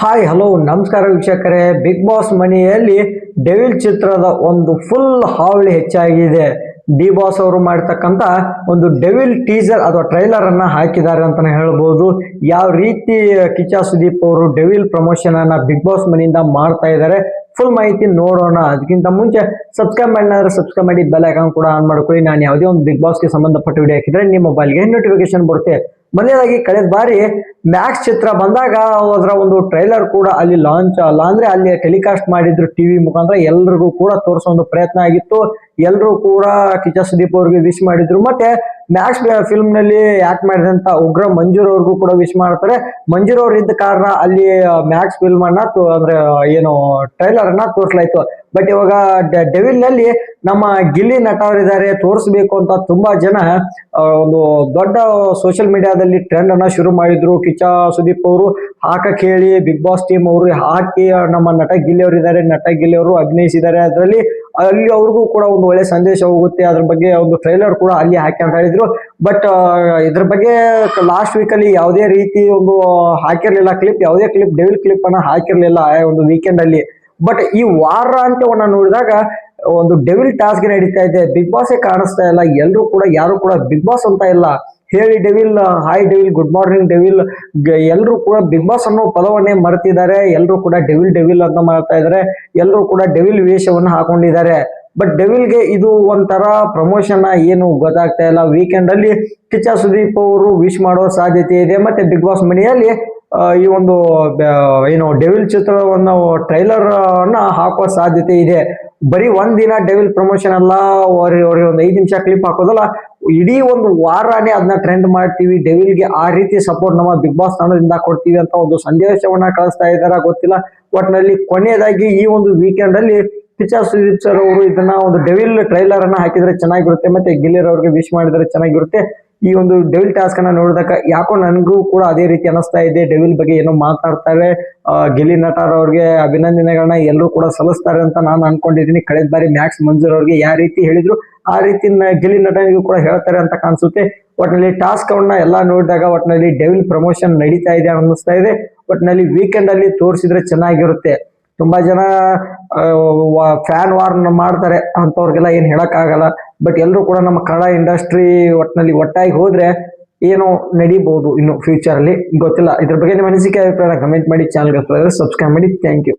Hi hello ನಮಸ್ಕಾರ ವೀಕ್ಷಕರೇ. Big boss ಮನೆಯಲ್ಲಿ ಡೆವಿಲ್ ಚಿತ್ರದ ಒಂದು ಫುಲ್ ಹಾವಳಿ ಹೆಚ್ಚಾಗಿದೆ. ಡಿ ಬಾಸ್ ಅವರು ಮಾಡ್ತಕ್ಕಂಥ ಒಂದು ಡೆವಿಲ್ ಟೀಸರ್ ಅಥವಾ ಟ್ರೈಲರ್ ಅನ್ನ ಹಾಕಿದ್ದಾರೆ ಅಂತಾನೆ ಹೇಳ್ಬೋದು. ಯಾವ ರೀತಿ ಕಿಚ್ಚ ಸುದೀಪ್ ಅವರು ಡೆವಿಲ್ ಪ್ರಮೋಷನ್ ಅನ್ನ ಬಿಗ್ ಬಾಸ್ ಮನೆಯಿಂದ ಮಾಡ್ತಾ ಇದ್ದಾರೆ ಫುಲ್ ಮಾಹಿತಿ ನೋಡೋಣ. ಅದಕ್ಕಿಂತ ಮುಂಚೆ ಸಬ್ಸ್ಕ್ರೈಬ್ ಮಾಡಿದ್ರೆ ಸಬ್ಸ್ಕ್ರೈಬ್ ಮಾಡಿ ಬೆಲ್ ಐಕಾನ್ ಕೂಡ ಆನ್ ಮಾಡ್ಕೊಳ್ಳಿ. ನಾನು ಯಾವುದೇ ಒಂದು ಬಿಗ್ ಬಾಸ್ಗೆ ಸಂಬಂಧಪಟ್ಟ ವಿಡಿಯೋ ಹಾಕಿದ್ರೆ ನಿಮ್ಮ ಮೊಬೈಲ್ಗೆ ನೋಟಿಫಿಕೇಶನ್ ಬರುತ್ತೆ. ಮೊದಲನೇದಾಗಿ ಕಳೆದ ಬಾರಿ ಮ್ಯಾಕ್ಸ್ ಚಿತ್ರ ಬಂದಾಗ ಅದರ ಒಂದು ಟ್ರೈಲರ್ ಕೂಡ ಅಲ್ಲಿ ಲಾಂಚ್ ಅಲ್ಲ. ಅಂದ್ರೆ ಅಲ್ಲಿ ಟೆಲಿಕಾಸ್ಟ್ ಮಾಡಿದ್ರು ಟಿವಿ ಮುಖಾಂತರ ಎಲ್ರಿಗೂ ಕೂಡ ತೋರಿಸೋ ಒಂದು ಪ್ರಯತ್ನ ಆಗಿತ್ತು. ಎಲ್ಲರೂ ಕೂಡ ಕಿಚ್ಚ ಸುದೀಪ್ ಅವ್ರಿಗೆ ವಿಶ್ ಮಾಡಿದ್ರು. ಮತ್ತೆ ಮ್ಯಾಕ್ಸ್ ಫಿಲ್ಮ್ನಲ್ಲಿ ಆಕ್ಟ್ ಮಾಡಿದಂತ ಉಗ್ರ ಮಂಜೂರ್ ಅವ್ರಿಗೂ ಕೂಡ ವಿಶ್ ಮಾಡ್ತಾರೆ. ಮಂಜೂರ್ ಅವ್ರು ಇದ್ದ ಕಾರಣ ಅಲ್ಲಿ ಮ್ಯಾಕ್ಸ್ ಫಿಲ್ಮ್ ಅನ್ನ ಅಂದ್ರೆ ಏನು ಟ್ರೈಲರ್ ಅನ್ನ ತೋರಿಸಲಾಯ್ತು. ಬಟ್ ಇವಾಗ ಡೆವಿಲ್ನಲ್ಲಿ ನಮ್ಮ ಗಿಲ್ಲಿ ನಟ ಅವರಿದ್ದಾರೆ ತೋರಿಸ್ಬೇಕು ಅಂತ ತುಂಬಾ ಜನ ಒಂದು ದೊಡ್ಡ ಸೋಷಿಯಲ್ ಮೀಡಿಯಾದಲ್ಲಿ ಟ್ರೆಂಡ್ ಅನ್ನ ಶುರು ಮಾಡಿದ್ರು. ಕಿಚ್ಚ ಸುದೀಪ್ ಅವರು ಹಾಕಕ್ ಹೇಳಿ ಬಿಗ್ ಬಾಸ್ ಟೀಮ್ ಅವರು ಹಾಕಿ ನಮ್ಮ ನಟ ಗಿಲ್ಲಿ ಅವರಿದ್ದಾರೆ. ನಟ ಗಿಲ್ಲಿ ಅವರು ಅಭಿನಯಿಸಿದ್ದಾರೆ. ಅದರಲ್ಲಿ ಅಲ್ಲಿ ಅವ್ರಿಗೂ ಕೂಡ ಒಂದು ಒಳ್ಳೆ ಸಂದೇಶ ಹೋಗುತ್ತೆ. ಅದ್ರ ಬಗ್ಗೆ ಒಂದು ಟ್ರೈಲರ್ ಕೂಡ ಅಲ್ಲಿ ಹಾಕಿ ಅಂತ ಹೇಳಿದ್ರು. ಬಟ್ ಇದ್ರ ಬಗ್ಗೆ ಲಾಸ್ಟ್ ವೀಕ್ ಅಲ್ಲಿ ಯಾವುದೇ ರೀತಿ ಒಂದು ಹಾಕಿರ್ಲಿಲ್ಲ ಕ್ಲಿಪ್ ಯಾವುದೇ ಕ್ಲಿಪ್ ಡೆವಿಲ್ ಕ್ಲಿಪ್ ಅನ್ನ ಹಾಕಿರ್ಲಿಲ್ಲ ಒಂದು ವೀಕೆಂಡ್ ಅಲ್ಲಿ. ಬಟ್ ಈ ವಾರ ಅಂತವನ್ನ ನೋಡಿದಾಗ ಒಂದು ಡೆವಿಲ್ ಟಾಸ್ಕ್ ನಡೀತಾ ಇದೆ. ಬಿಗ್ ಬಾಸ್ ಕಾಣಿಸ್ತಾ ಇಲ್ಲ. ಎಲ್ಲರೂ ಕೂಡ, ಯಾರು ಕೂಡ ಬಿಗ್ ಬಾಸ್ ಅಂತ ಇಲ್ಲ. ಹೇಳಿ Devil hi Devil good morning Devil ಎಲ್ಲರೂ ಕೂಡ ಬಿಗ್ ಬಾಸ್ ಅನ್ನೋ ಪದವನ್ನೇ ಮರೆತಿದ್ದಾರೆ. ಎಲ್ಲರೂ ಕೂಡ ಡೆವಿಲ್ ಡೆವಿಲ್ ಅಂತ ಮಾಡ್ತಾ ಇದ್ದಾರೆ. ಎಲ್ಲರೂ ಕೂಡ ಡೆವಿಲ್ ವೇಷವನ್ನು ಹಾಕೊಂಡಿದ್ದಾರೆ. ಬಟ್ ಡೆವಿಲ್ಗೆ ಇದು ಒಂಥರ ಪ್ರಮೋಷನ್ ಏನು ಗೊತ್ತಾಗ್ತಾ ಇಲ್ಲ. ವೀಕೆಂಡ್ ಅಲ್ಲಿ ಕಿಚ್ಚ ಸುದೀಪ್ ಅವರು ವಿಶ್ ಮಾಡೋ ಸಾಧ್ಯತೆ ಇದೆ. ಮತ್ತೆ ಬಿಗ್ ಬಾಸ್ ಮನೆಯಲ್ಲಿ ಈ ಒಂದು ಏನು ಡೆವಿಲ್ ಚಿತ್ರವನ್ನು ಟ್ರೈಲರ್ ಅನ್ನ ಹಾಕುವ ಸಾಧ್ಯತೆ ಇದೆ. ಬರೀ ಒಂದ್ ದಿನ ಡೆವಿಲ್ ಪ್ರಮೋಷನ್ ಅಲ್ಲ, ಅವ್ರಿಗೆ ಒಂದು ಐದು ನಿಮಿಷ ಕ್ಲಿಪ್ ಹಾಕೋದಲ್ಲ, ಇಡೀ ಒಂದು ವಾರನೇ ಅದನ್ನ ಟ್ರೆಂಡ್ ಮಾಡ್ತೀವಿ ಡೆವಿಲ್ಗೆ ಆ ರೀತಿ ಸಪೋರ್ಟ್ ನಮ್ಮ ಬಿಗ್ ಬಾಸ್ ತಂಡದಿಂದ ಕೊಡ್ತೀವಿ ಅಂತ ಒಂದು ಸಂದೇಶವನ್ನ ಕಳಿಸ್ತಾ ಇದಾರ ಗೊತ್ತಿಲ್ಲ. ಒಟ್ಟಿನಲ್ಲಿ ಕೊನೆಯದಾಗಿ ಈ ಒಂದು ವೀಕೆಂಡ್ ಅಲ್ಲಿ ಪಿಚಾ ಸುದೀಪ್ ಸರ್ ಅವರು ಇದನ್ನ ಒಂದು ಡೆವಿಲ್ ಟ್ರೈಲರ್ ಅನ್ನ ಹಾಕಿದ್ರೆ ಚೆನ್ನಾಗಿರುತ್ತೆ, ಮತ್ತೆ ಗಿಲ್ಲಿರ್ ಅವ್ರಿಗೆ ವಿಶ್ ಮಾಡಿದ್ರೆ ಚೆನ್ನಾಗಿರುತ್ತೆ. ಈ ಒಂದು ಡೆವಿಲ್ ಟಾಸ್ಕ್ ಅನ್ನ ನೋಡಿದಾಗ ಯಾಕೋ ನನಗೂ ಕೂಡ ಅದೇ ರೀತಿ ಅನಿಸ್ತಾ ಇದೆ. ಡೆವಿಲ್ ಬಗ್ಗೆ ಏನೋ ಮಾತಾಡ್ತಾರೆ. ಗೆಲಿ ನಟರ್ ಅವ್ರಿಗೆ ಅಭಿನಂದನೆಗಳನ್ನ ಎಲ್ಲರೂ ಕೂಡ ಸಲ್ಲಿಸ್ತಾರೆ ಅಂತ ನಾನು ಅನ್ಕೊಂಡಿದ್ದೀನಿ. ಕಳೆದ ಬಾರಿ ಮ್ಯಾಕ್ಸ್ ಮಂಜೂರ್ ಅವ್ರಿಗೆ ಯಾವ ರೀತಿ ಹೇಳಿದ್ರು, ಆ ರೀತಿ ಗಿಲ್ಲಿ ನಟನಿಗೂ ಕೂಡ ಹೇಳ್ತಾರೆ ಅಂತ ಕಾಣಿಸುತ್ತೆ. ಒಟ್ಟಿನಲ್ಲಿ ಟಾಸ್ಕ್ ಅವನ್ನ ಎಲ್ಲ ನೋಡಿದಾಗ ಒಟ್ಟಿನಲ್ಲಿ ಡೆವಿಲ್ ಪ್ರಮೋಷನ್ ನಡೀತಾ ಇದೆ ಅನ್ನಿಸ್ತಾ ಇದೆ. ಒಟ್ಟಿನಲ್ಲಿ ವೀಕೆಂಡ್ ಅಲ್ಲಿ ತೋರಿಸಿದ್ರೆ ಚೆನ್ನಾಗಿರುತ್ತೆ. ತುಂಬಾ ಜನ ಫ್ಯಾನ್ ವಾರ್ ಮಾಡ್ತಾರೆ. ಅಂತವ್ರಿಗೆಲ್ಲ ಏನ್ ಹೇಳಕ್ ಆಗಲ್ಲ ಬಟ್ ಎಲ್ಲರೂ ಕೂಡ ನಮ್ಮ ಕನ್ನಡ ಇಂಡಸ್ಟ್ರಿ ಒಟ್ಟಿನಲ್ಲಿ ಒಟ್ಟಾಗಿ ಹೋದ್ರೆ ಏನೋ ನಡೀಬಹುದು ಇನ್ನು ಫ್ಯೂಚರ್ ಅಲ್ಲಿ ಗೊತ್ತಿಲ್ಲ. ಇದ್ರ ಬಗ್ಗೆ ನಿಮ್ಮ ಅನಿಸಿಕೆ ಅಭಿಪ್ರಾಯ ಕಮೆಂಟ್ ಮಾಡಿ ಚಾನಲ್ಗೆ ಸಬ್ಸ್ಕ್ರೈಬ್ ಮಾಡಿ. Thank you